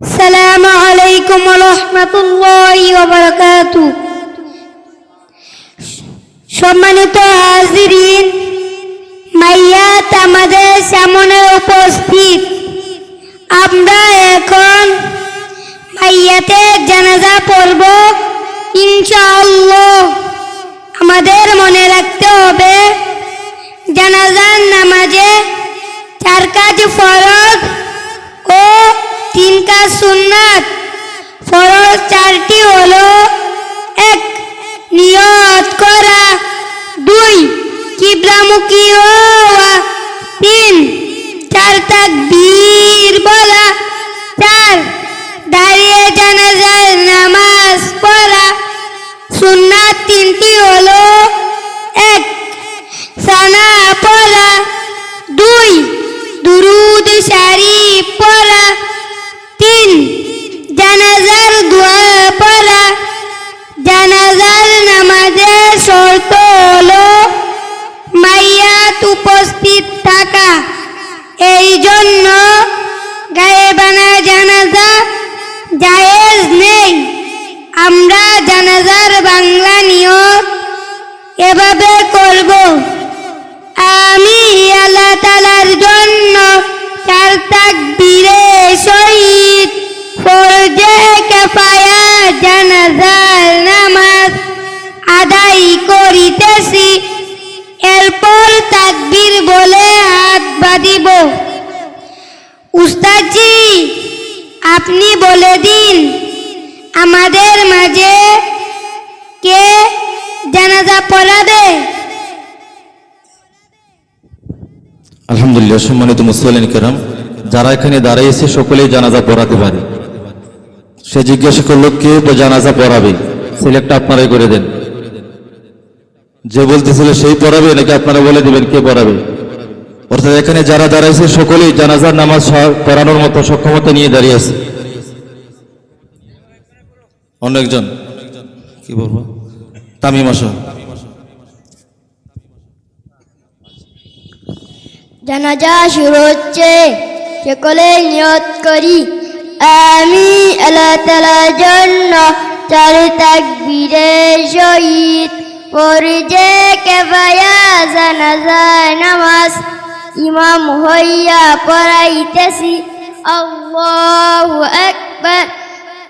সালামু আলাইকুম রহমতুল্লাহি ওয়া বারাকাতু সম্মানিত হাজিরিন মাইয়া আমাদের সামনে উপস্থিত। আমরা এখন মাইয়াতে জানাজা পড়ব, ইনশাআল্লাহ। আমাদের মনে রাখতে হবে, জানাজার নামাজে চার কাজ ফরক সুন্নাত। ফরজ চারটি হলো এক, নিয়ত করা। দুই, কিবলামুখী হওয়া। তিন, চার তাকবীর বলা। চার, দাঁড়িয়ে জানাজার নামাজ পড়া। সুন্নাত তিনটি হলো এক, সানা পড়া। দুই, দুরুদ শরীফ পড়া। আমরা জানাজার বাংলা নিয়ত এভাবে করব। আমি আল্লাহ তালার জন্য চার তাকবীরে শহীদ। ফরজে কেফায়া জানাজার নামাজ আদায় করিতেছি। এরপর তাকবীর বলে হাত বাঁধিব। উস্তাদজি, আপনি বলে দিন। আমাদের মাঝে কে জানাজা পড়াবে? আলহামদুলিল্লাহ, সম্মানিত মুসলিম কেরাম, যারা এখানে দাঁড়িয়েছে সকলেই জানাজা পড়াতে পারে। সে জিজ্ঞাসা করল, কে জানাজা পড়াবে? সিলেক্ট আপনারাই করে দেন। যে বলতেছিল, সেই পড়াবে? নাকি আপনারা বলে দিবেন, কে পড়াবে? অর্থাৎ এখানে যারা দাঁড়াইছে সকলেই জানাজার নামাজ পড়ানোর মতো সক্ষমতা নিয়ে দাঁড়িয়ে আছে। অন্য একজন? কি বলব? তামিম আসা। জানাজা শুরু হচ্ছে। সকলে নিয়ত করি। আমি আল্লাহ তালার জন্য চার তাকবীরের সহিত পরিজে কেবায়া জানাজা নামাজ। ইমাম হইয়া পড়াইতেছি। আল্লাহু আকবার।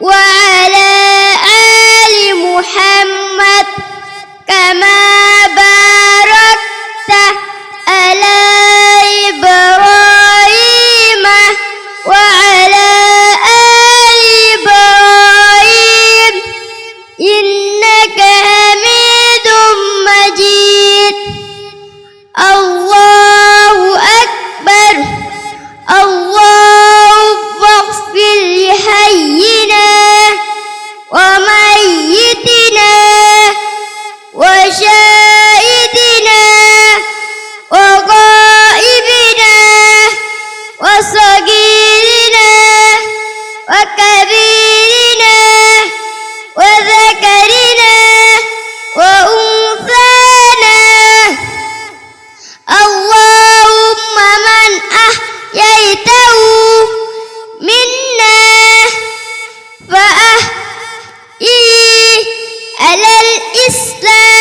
وعلى آل محمد كما باركت ইসলাম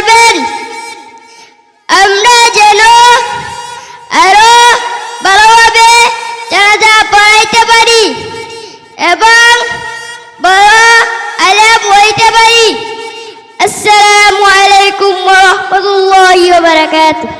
جبل أم نجلو أرو بروبي جنزا بايت بري أبام برا ألاب ويت السلام عليكم ورحمة الله وبركاته